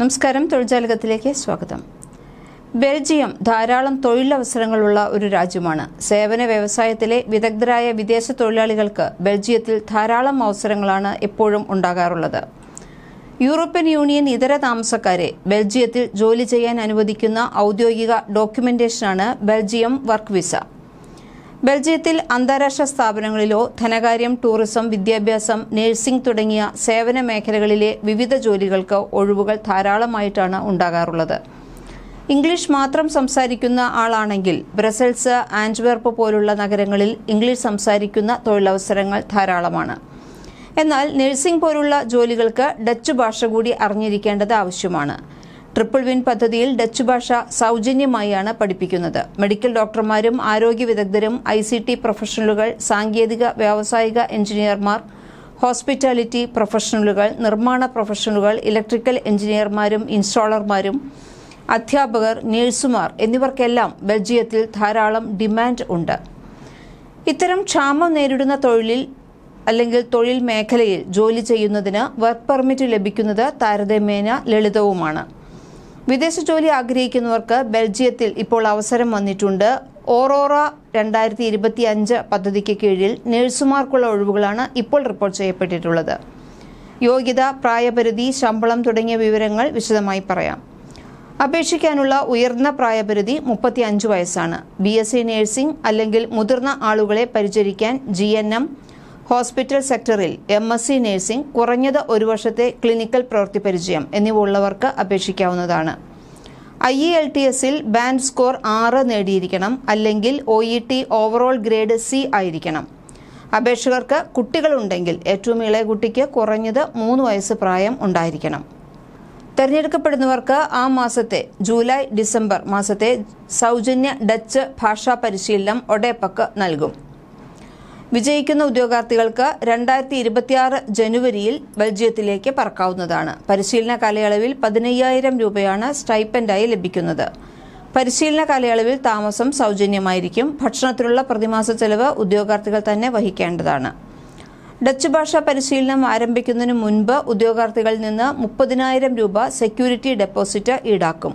നമസ്കാരം. തൊഴിൽജാലകത്തിലേക്ക് സ്വാഗതം. ബെൽജിയം ധാരാളം തൊഴിലവസരങ്ങളുള്ള ഒരു രാജ്യമാണ്. സേവന വ്യവസായത്തിലെ വിദഗ്ധരായ വിദേശ തൊഴിലാളികൾക്ക് ബെൽജിയത്തിൽ ധാരാളം അവസരങ്ങളാണ് എപ്പോഴും ഉണ്ടാകാറുള്ളത്. യൂറോപ്യൻ യൂണിയൻ ഇതര താമസക്കാരെ ബെൽജിയത്തിൽ ജോലി ചെയ്യാൻ അനുവദിക്കുന്ന ഔദ്യോഗിക ഡോക്യുമെന്റേഷനാണ് ബെൽജിയം വർക്ക് വിസ. ബെൽജിയത്തിൽ അന്താരാഷ്ട്ര സ്ഥാപനങ്ങളിലോ ധനകാര്യം ടൂറിസം വിദ്യാഭ്യാസം നഴ്സിംഗ് തുടങ്ങിയ സേവന മേഖലകളിലെ വിവിധ ജോലികൾക്ക് ഒഴിവുകൾ ധാരാളമായിട്ടാണ് ഉണ്ടാകാറുള്ളത്. ഇംഗ്ലീഷ് മാത്രം സംസാരിക്കുന്ന ആളാണെങ്കിൽ ബ്രസൽസ് ആൻഡ്വേർപ്പ് പോലുള്ള നഗരങ്ങളിൽ ഇംഗ്ലീഷ് സംസാരിക്കുന്ന തൊഴിലവസരങ്ങൾ ധാരാളമാണ്. എന്നാൽ നഴ്സിംഗ് പോലുള്ള ജോലികൾക്ക് ഡച്ച് ഭാഷ കൂടി അറിഞ്ഞിരിക്കേണ്ടത് ആവശ്യമാണ്. ട്രിപ്പിൾ വിൻ പദ്ധതിയിൽ ഡച്ച് ഭാഷ സൗജന്യമായാണ് പഠിപ്പിക്കുന്നത്. മെഡിക്കൽ ഡോക്ടർമാരും ആരോഗ്യ വിദഗ്ധരും ഐ സി ടി പ്രൊഫഷണലുകൾ സാങ്കേതിക വ്യാവസായിക എഞ്ചിനീയർമാർ ഹോസ്പിറ്റാലിറ്റി പ്രൊഫഷണലുകൾ നിർമ്മാണ പ്രൊഫഷണലുകൾ ഇലക്ട്രിക്കൽ എഞ്ചിനീയർമാരും ഇൻസ്റ്റാളർമാരും അധ്യാപകർ നഴ്സുമാർ എന്നിവർക്കെല്ലാം ബെൽജിയത്തിൽ ധാരാളം ഡിമാൻഡ് ഉണ്ട്. ഇത്തരം ക്ഷാമം നേരിടുന്ന തൊഴിലിൽ അല്ലെങ്കിൽ തൊഴിൽ മേഖലയിൽ ജോലി ചെയ്യുന്നതിന് വർക്ക് പെർമിറ്റ് ലഭിക്കുന്നത് താരതമ്യേന ലളിതവുമാണ്. വിദേശ ജോലി ആഗ്രഹിക്കുന്നവർക്ക് ബെൽജിയത്തിൽ ഇപ്പോൾ അവസരം വന്നിട്ടുണ്ട്. ഓറോറ രണ്ടായിരത്തി ഇരുപത്തി അഞ്ച് പദ്ധതിക്ക് കീഴിൽ നഴ്സുമാർക്കുള്ള ഒഴിവുകളാണ് ഇപ്പോൾ റിപ്പോർട്ട് ചെയ്യപ്പെട്ടിട്ടുള്ളത്. യോഗ്യത പ്രായപരിധി ശമ്പളം തുടങ്ങിയ വിവരങ്ങൾ വിശദമായി പറയാം. അപേക്ഷിക്കാനുള്ള ഉയർന്ന പ്രായപരിധി മുപ്പത്തി അഞ്ച് വയസ്സാണ്. ബി എസ് സി നഴ്സിംഗ് അല്ലെങ്കിൽ മുതിർന്ന ആളുകളെ പരിചരിക്കാൻ ജി എൻ എം ഹോസ്പിറ്റൽ സെക്ടറിൽ എം എസ് സി നഴ്സിംഗ് കുറഞ്ഞത് ഒരു വർഷത്തെ ക്ലിനിക്കൽ പ്രവൃത്തി പരിചയം എന്നിവ ഉള്ളവർക്ക് അപേക്ഷിക്കാവുന്നതാണ്. ഐ ഇ എൽ ടി എസിൽ ബാൻഡ് സ്കോർ ആറ് നേടിയിരിക്കണം അല്ലെങ്കിൽ O E T overall grade C ആയിരിക്കണം. അപേക്ഷകർക്ക് കുട്ടികളുണ്ടെങ്കിൽ ഏറ്റവും ഇളയ കുട്ടിക്ക് കുറഞ്ഞത് മൂന്ന് വയസ്സ് പ്രായം ഉണ്ടായിരിക്കണം. തിരഞ്ഞെടുക്കപ്പെടുന്നവർക്ക് ആ മാസത്തെ ജൂലൈ ഡിസംബർ മാസത്തെ സൗജന്യ ഡച്ച് ഭാഷാ പരിശീലനം ഒഡേപ്പക്ക് നൽകും. വിജയിക്കുന്ന ഉദ്യോഗാർത്ഥികൾക്ക് രണ്ടായിരത്തി ഇരുപത്തിയാറ് ജനുവരിയിൽ ബെൽജിയത്തിലേക്ക് പറക്കാവുന്നതാണ്. പരിശീലന കാലയളവിൽ പതിനയ്യായിരം രൂപയാണ് സ്റ്റൈപ്പൻഡായി ലഭിക്കുന്നത്. പരിശീലന കാലയളവിൽ താമസം സൗജന്യമായിരിക്കും. ഭക്ഷണത്തിനുള്ള പ്രതിമാസ ചെലവ് ഉദ്യോഗാർത്ഥികൾ തന്നെ വഹിക്കേണ്ടതാണ്. ഡച്ച് ഭാഷാ പരിശീലനം ആരംഭിക്കുന്നതിന് മുൻപ് ഉദ്യോഗാർത്ഥികളിൽ നിന്ന് മുപ്പതിനായിരം രൂപ സെക്യൂരിറ്റി ഡെപ്പോസിറ്റ് ഈടാക്കും.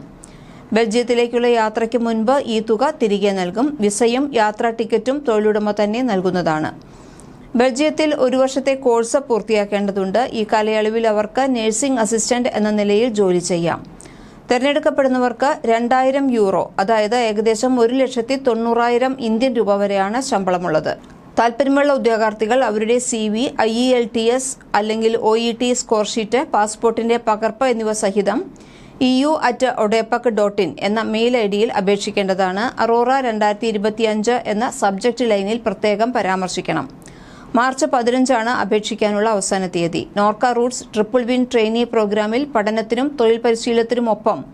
ബെൽജിയത്തിലേക്കുള്ള യാത്രയ്ക്ക് മുൻപ് ഈ തുക തിരികെ നൽകും. വിസയും യാത്രാ ടിക്കറ്റും തൊഴിലുടമ തന്നെ നൽകുന്നതാണ്. ബെൽജിയത്തിൽ ഒരു വർഷത്തെ കോഴ്സ് പൂർത്തിയാക്കേണ്ടതുണ്ട്. ഈ കാലയളവിൽ അവർക്ക് നഴ്സിംഗ് അസിസ്റ്റന്റ് എന്ന നിലയിൽ ജോലി ചെയ്യാം. തെരഞ്ഞെടുക്കപ്പെടുന്നവർക്ക് രണ്ടായിരം യൂറോ അതായത് ഏകദേശം ഒരു ലക്ഷത്തി തൊണ്ണൂറായിരം ഇന്ത്യൻ രൂപ വരെയാണ് ശമ്പളമുള്ളത്. താൽപര്യമുള്ള ഉദ്യോഗാർത്ഥികൾ അവരുടെ C V I E L T S അല്ലെങ്കിൽ O E T score sheet പാസ്പോർട്ടിന്റെ പകർപ്പ് എന്നിവ സഹിതം E U at ODEPC dot in എന്ന മെയിൽ ഐ ഡിയിൽ അപേക്ഷിക്കേണ്ടതാണ്. അറോറ രണ്ടായിരത്തി ഇരുപത്തിയഞ്ച് എന്ന സബ്ജക്ട് ലൈനിൽ പ്രത്യേകം പരാമർശിക്കണം. മാർച്ച് പതിനഞ്ചാണ് അപേക്ഷിക്കാനുള്ള അവസാന തീയതി. Norka roots triple win trainee പ്രോഗ്രാമിൽ പഠനത്തിനും തൊഴിൽ പരിശീലനത്തിനുമൊപ്പം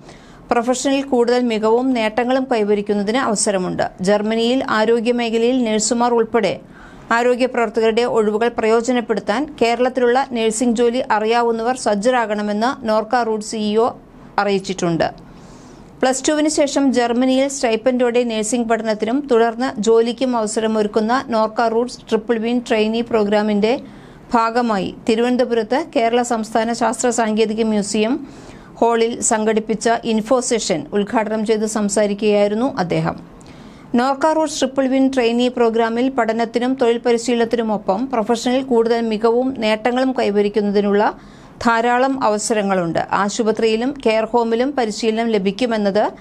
പ്രൊഫഷനിൽ കൂടുതൽ മികവും നേട്ടങ്ങളും കൈവരിക്കുന്നതിന് അവസരമുണ്ട്. ജർമ്മനിയിൽ ആരോഗ്യ മേഖലയിൽ നഴ്സുമാർ ഉൾപ്പെടെ ആരോഗ്യ പ്രവർത്തകരുടെ ഒഴിവുകൾ പ്രയോജനപ്പെടുത്താൻ കേരളത്തിലുള്ള നഴ്സിംഗ് ജോലി അറിയാവുന്നവർ സജ്ജരാകണമെന്ന് നോർക്ക റൂട്ട് സിഇഒ അറിയിച്ചിട്ടുണ്ട്. പ്ലസ് ടുവിന് ശേഷം ജർമ്മനിയിൽ സ്റ്റൈപ്പൻഡോടെ നഴ്സിംഗ് പഠനത്തിനും തുടർന്ന് ജോലിക്കും അവസരമൊരുക്കുന്ന Norka roots triple win trainee പ്രോഗ്രാമിന്റെ ഭാഗമായി തിരുവനന്തപുരത്ത് കേരള സംസ്ഥാന ശാസ്ത്ര സാങ്കേതിക മ്യൂസിയം ഹാളിൽ സംഘടിപ്പിച്ച ഇൻഫോ സെഷൻ ഉദ്ഘാടനം ചെയ്ത് സംസാരിക്കുകയായിരുന്നു അദ്ദേഹം. Norka roots triple win trainee പ്രോഗ്രാമിൽ പഠനത്തിനും തൊഴിൽ പരിശീലനത്തിനുമൊപ്പം പ്രൊഫഷനിൽ കൂടുതൽ മികവും നേട്ടങ്ങളും കൈവരിക്കുന്നതിനുള്ള ധാരാളം അവസരങ്ങളുണ്ട്. ആശുപത്രിയിലും കെയർ ഹോമിലും പരിശീലനം ലഭിക്കുമെന്നത്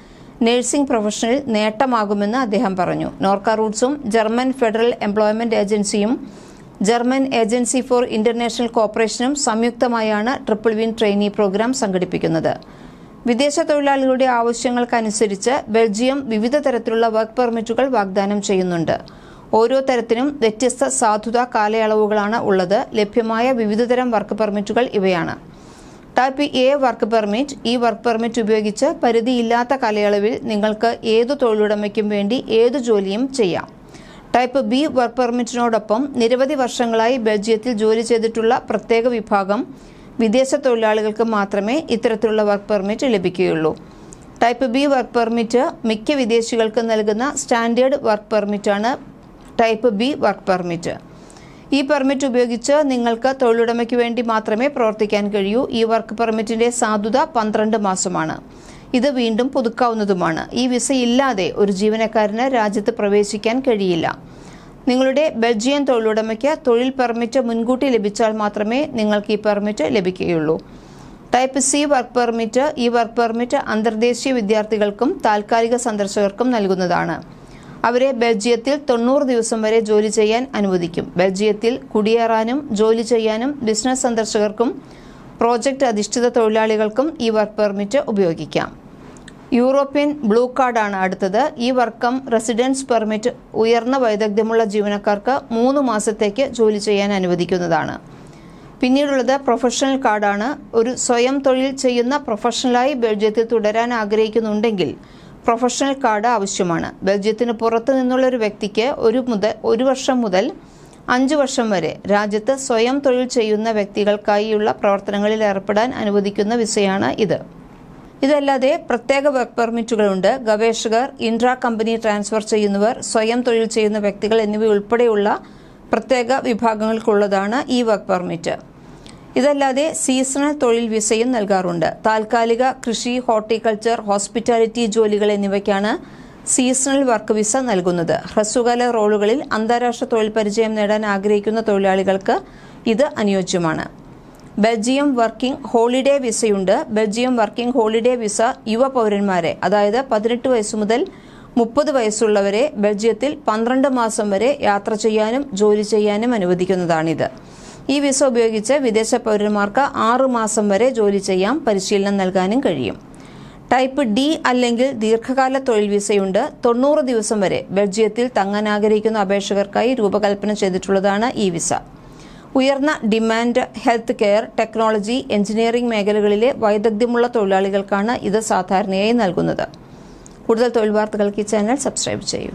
നഴ്സിംഗ് പ്രൊഫഷനിൽ നേട്ടമാകുമെന്ന് അദ്ദേഹം പറഞ്ഞു. നോർക്ക റൂട്ട്സും ജർമ്മൻ ഫെഡറൽ എംപ്ലോയ്മെന്റ് ഏജൻസിയും ജർമ്മൻ ഏജൻസി ഫോർ ഇന്റർനാഷണൽ കോപ്പറേഷനും സംയുക്തമായാണ് ട്രിപ്പിൾ വിൻ ട്രെയിനി പ്രോഗ്രാം സംഘടിപ്പിക്കുന്നത്. വിദേശ തൊഴിലാളികളുടെ ആവശ്യങ്ങൾക്കനുസരിച്ച് ബെൽജിയം വിവിധ തരത്തിലുള്ള വർക്ക് പെർമിറ്റുകൾ വാഗ്ദാനം ചെയ്യുന്നുണ്ട്. ഓരോ തരത്തിനും വ്യത്യസ്ത സാധുതാ കാലയളവുകളാണ് ഉള്ളത്. ലഭ്യമായ വിവിധതരം വർക്ക് പെർമിറ്റുകൾ ഇവയാണ്. ടൈപ്പ് എ വർക്ക് പെർമിറ്റ് ഈ വർക്ക് പെർമിറ്റ് ഉപയോഗിച്ച് പരിധിയില്ലാത്ത കാലയളവിൽ നിങ്ങൾക്ക് ഏതു തൊഴിലുടമയ്ക്കും വേണ്ടി ഏതു ജോലിയും ചെയ്യാം. ടൈപ്പ് ബി വർക്ക് പെർമിറ്റിനോടൊപ്പം നിരവധി വർഷങ്ങളായി ബെൽജിയത്തിൽ ജോലി ചെയ്തിട്ടുള്ള പ്രത്യേക വിഭാഗം വിദേശ തൊഴിലാളികൾക്ക് മാത്രമേ ഇത്തരത്തിലുള്ള വർക്ക് പെർമിറ്റ് ലഭിക്കുകയുള്ളൂ. ടൈപ്പ് ബി വർക്ക് പെർമിറ്റ് മിക്ക വിദേശികൾക്ക് നൽകുന്ന സ്റ്റാൻഡേർഡ് വർക്ക് പെർമിറ്റാണ് ടൈപ്പ് ബി വർക്ക് പെർമിറ്റ്. ഈ പെർമിറ്റ് ഉപയോഗിച്ച് നിങ്ങൾക്ക് തൊഴിലുടമയ്ക്ക് വേണ്ടി മാത്രമേ പ്രവർത്തിക്കാൻ കഴിയൂ. ഈ വർക്ക് പെർമിറ്റിന്റെ സാധുത പന്ത്രണ്ട് മാസമാണ്. ഇത് വീണ്ടും പുതുക്കാവുന്നതുമാണ്. ഈ വിസ ഇല്ലാതെ ഒരു ജീവനക്കാരന് രാജ്യത്ത് പ്രവേശിക്കാൻ കഴിയില്ല. നിങ്ങളുടെ ബെൽജിയൻ തൊഴിലുടമയ്ക്ക് തൊഴിൽ പെർമിറ്റ് മുൻകൂട്ടി ലഭിച്ചാൽ മാത്രമേ നിങ്ങൾക്ക് ഈ പെർമിറ്റ് ലഭിക്കുകയുള്ളൂ. ടൈപ്പ് സി വർക്ക് പെർമിറ്റ് ഈ വർക്ക് പെർമിറ്റ് അന്തർദേശീയ വിദ്യാർത്ഥികൾക്കും താൽക്കാലിക സന്ദർശകർക്കും നൽകുന്നതാണ്. അവരെ ബെൽജിയത്തിൽ തൊണ്ണൂറ് ദിവസം വരെ ജോലി ചെയ്യാൻ അനുവദിക്കും. ബെൽജിയത്തിൽ കുടിയേറാനും ജോലി ചെയ്യാനും ബിസിനസ് സന്ദർശകർക്കും പ്രോജക്റ്റ് അധിഷ്ഠിത തൊഴിലാളികൾക്കും ഈ വർക്ക് പെർമിറ്റ് ഉപയോഗിക്കാം. യൂറോപ്യൻ ബ്ലൂ കാർഡാണ് അടുത്തത്. ഈ വർക്കം റെസിഡൻസ് പെർമിറ്റ് ഉയർന്ന വൈദഗ്ധ്യമുള്ള ജീവനക്കാർക്ക് മൂന്ന് മാസത്തേക്ക് ജോലി ചെയ്യാൻ അനുവദിക്കുന്നതാണ്. പിന്നീടുള്ളത് പ്രൊഫഷണൽ കാർഡാണ്. ഒരു സ്വയം തൊഴിൽ ചെയ്യുന്ന പ്രൊഫഷണലായി ബെൽജിയത്തിൽ തുടരാൻ ആഗ്രഹിക്കുന്നുണ്ടെങ്കിൽ പ്രൊഫഷണൽ കാർഡ് ആവശ്യമാണ്. ബെൽജിയത്തിന് പുറത്തു നിന്നുള്ള ഒരു വ്യക്തിക്ക് ഒരു മുതൽ ഒരു വർഷം മുതൽ അഞ്ച് വർഷം വരെ രാജ്യത്ത് സ്വയം തൊഴിൽ ചെയ്യുന്ന വ്യക്തികൾക്കായുള്ള പ്രവർത്തനങ്ങളിൽ ഏർപ്പെടാൻ അനുവദിക്കുന്ന വിസയാണ് ഇത്. ഇതല്ലാതെ പ്രത്യേക വർക്ക് പെർമിറ്റുകളുണ്ട്. ഗവേഷകർ ഇൻട്രാ കമ്പനി ട്രാൻസ്ഫർ ചെയ്യുന്നവർ സ്വയം തൊഴിൽ ചെയ്യുന്ന വ്യക്തികൾ എന്നിവയുൾപ്പെടെയുള്ള പ്രത്യേക വിഭാഗങ്ങൾക്കുള്ളതാണ് ഈ വർക്ക് പെർമിറ്റ്. ഇതല്ലാതെ സീസണൽ തൊഴിൽ വിസയും നൽകാറുണ്ട്. താൽക്കാലിക കൃഷി ഹോർട്ടിക്കൾച്ചർ ഹോസ്പിറ്റാലിറ്റി ജോലികൾ എന്നിവയ്ക്കാണ് സീസണൽ വർക്ക് വിസ നൽകുന്നത്. ഹ്രസ്വകാല റോളുകളിൽ അന്താരാഷ്ട്ര തൊഴിൽ പരിചയം നേടാൻ ആഗ്രഹിക്കുന്ന തൊഴിലാളികൾക്ക് ഇത് അനുയോജ്യമാണ്. ബെൽജിയം വർക്കിംഗ് ഹോളിഡേ വിസയുണ്ട്. ബെൽജിയം വർക്കിംഗ് ഹോളിഡേ വിസ യുവ പൗരന്മാരെ അതായത് പതിനെട്ട് വയസ്സ് മുതൽ മുപ്പത് വയസ്സുള്ളവരെ ബെൽജിയത്തിൽ പന്ത്രണ്ട് മാസം വരെ യാത്ര ചെയ്യാനും ജോലി ചെയ്യാനും അനുവദിക്കുന്നതാണിത്. ഈ വിസ ഉപയോഗിച്ച് വിദേശ പൗരന്മാർക്ക് ആറു മാസം വരെ ജോലി ചെയ്യാം പരിശീലനം നൽകാനും കഴിയും. ടൈപ്പ് ഡി അല്ലെങ്കിൽ ദീർഘകാല തൊഴിൽ വിസയുണ്ട്. തൊണ്ണൂറ് ദിവസം വരെ ബെൽജിയത്തിൽ തങ്ങാൻ ആഗ്രഹിക്കുന്ന അപേക്ഷകർക്കായി രൂപകൽപ്പന ചെയ്തിട്ടുള്ളതാണ് ഈ വിസ. ഉയർന്ന demand health care technology engineering മേഖലകളിലെ വൈദഗ്ധ്യമുള്ള തൊഴിലാളികൾക്കാണ് ഇത് സാധാരണയായി നൽകുന്നത്. കൂടുതൽ തൊഴിൽ വാർത്തകൾക്ക് ഈ ചാനൽ സബ്സ്ക്രൈബ് ചെയ്യൂ.